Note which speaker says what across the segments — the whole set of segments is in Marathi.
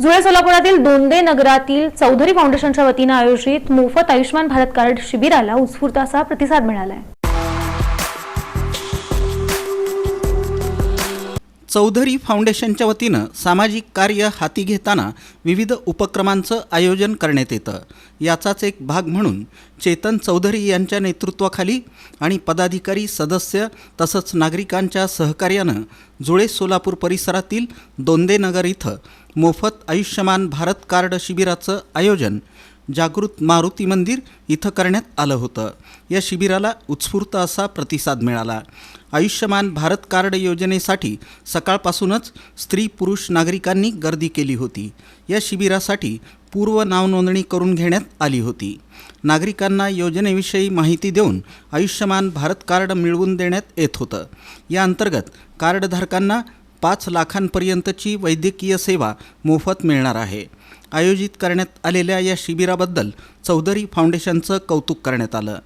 Speaker 1: जुळे सोलापुरातील दोंदे नगरातील चौधरी फाउंडेशनच्या वतीनं आयोजित मोफत आयुष्यमान भारत कार्ड शिबिराला उत्स्फूर्त असा प्रतिसाद मिळाला आहे
Speaker 2: चौधरी फाउंडेशनच्या वतीनं सामाजिक कार्य हाती घेताना विविध उपक्रमांचं आयोजन करण्यात येतं. याचाच एक भाग म्हणून चेतन चौधरी यांच्या नेतृत्वाखाली आणि पदाधिकारी सदस्य तसंच नागरिकांच्या सहकार्यानं जुळे सोलापूर परिसरातील दोंदेनगर इथं मोफत आयुष्यमान भारत कार्ड शिबिराचं आयोजन जागृत मारुती मंदिर इथं करण्यात आलं होतं. या शिबिराला उत्स्फूर्त असा प्रतिसाद मिळाला. आयुष्यमान भारत कार्ड योजनेसाठी सकाळपासूनच स्त्री पुरुष नागरिकांनी गर्दी केली होती. या शिबिरासाठी पूर्व नावनोंदणी करून घेण्यात आली होती. नागरिकांना योजनेविषयी माहिती देऊन आयुष्यमान भारत कार्ड मिळवून देण्यात येत होतं. या अंतर्गत कार्डधारकांना पाच लाखांपर्यंतची वैद्यकीय सेवा मोफत मिळणार आहे. आयोजित करण्यात आलेल्या या शिबिराबद्दल चौधरी फाउंडेशनचं कौतुक करण्यात आलं.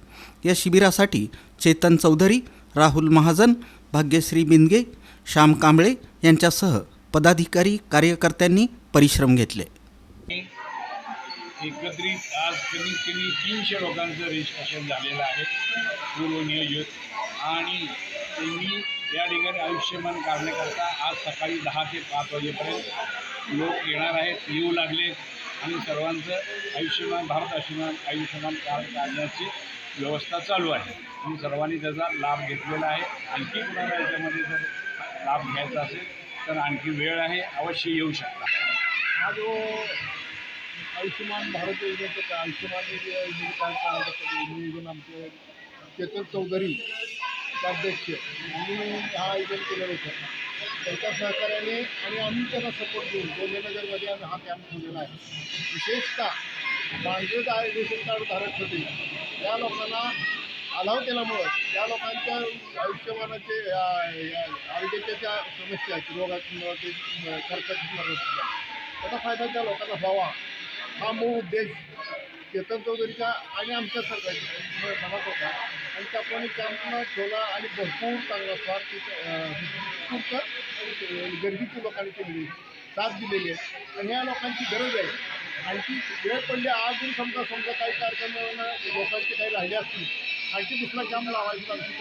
Speaker 2: या शिबिरासाठी चेतन चौधरी राहुल महाजन भाग्यश्री बिंदगे श्याम कांबळे यांच्यासह पदाधिकारी कार्यकर्त्यांनी परिश्रम घेतले.
Speaker 3: एकत्रित आज कमीत कमी तीनशे लोकांचं रजिस्ट्रेशन झालेलं आहे. पूर्वनियोजित आणि त्यांनी या ठिकाणी आयुष्यमान काढण्याकरता आज सकाळी दहा ते पाच वाजेपर्यंत लोक येणार आहेत येऊ लागले आणि सर्वांचं आयुष्यमान भारत आयुष्यमान आयुष्यमान कार्ड काढण्याची व्यवस्था चालू आहे आणि सर्वांनी त्याचा लाभ घेतलेला आहे आणखी कुणाला याच्यामध्ये जर लाभ घ्यायचा असेल तर आणखी वेळ आहे अवश्य येऊ शकता
Speaker 4: हा जो आयुष्यमान भारत योजनेचं आयुष्यमान योजना आमचे चेतन चौधरी अध्यक्ष. यांनी हा आयोजन केलेलं होतं त्यांच्या सहकार्याने आणि आम्ही त्यांना सपोर्ट देऊन गोंदेनगरमध्ये आम्ही हा कॅम्प ठेवलेला आहे. विशेषतः मांजरेत आयोजन कार्ड धारक होते त्या लोकांना अलाव केल्यामुळं त्या लोकांच्या आयुष्यमानाचे या- आरोग्याच्या ज्या समस्या आहेत. रोगाची ते खर्चाची त्याचा फायदा त्या लोकांना व्हावा. हा मूळ उद्देश. चेतन चौधरीचा आणि आमच्या सरकारचा मनात होता. आणि त्याप्रमाणे कॅम्पला ठेवला आणि भरपूर चांगला स्वार तिथं अं, गर्दीची लोकांनी केलेली साथ दिलेली आहे. आणि ह्या लोकांची गरज आहे. आणखी वेळ पडले आज समजा समजा काही कार्यक्रम लोकांचे काही राहिले असतील आणखी दुसरा कॅम्प लावायचा.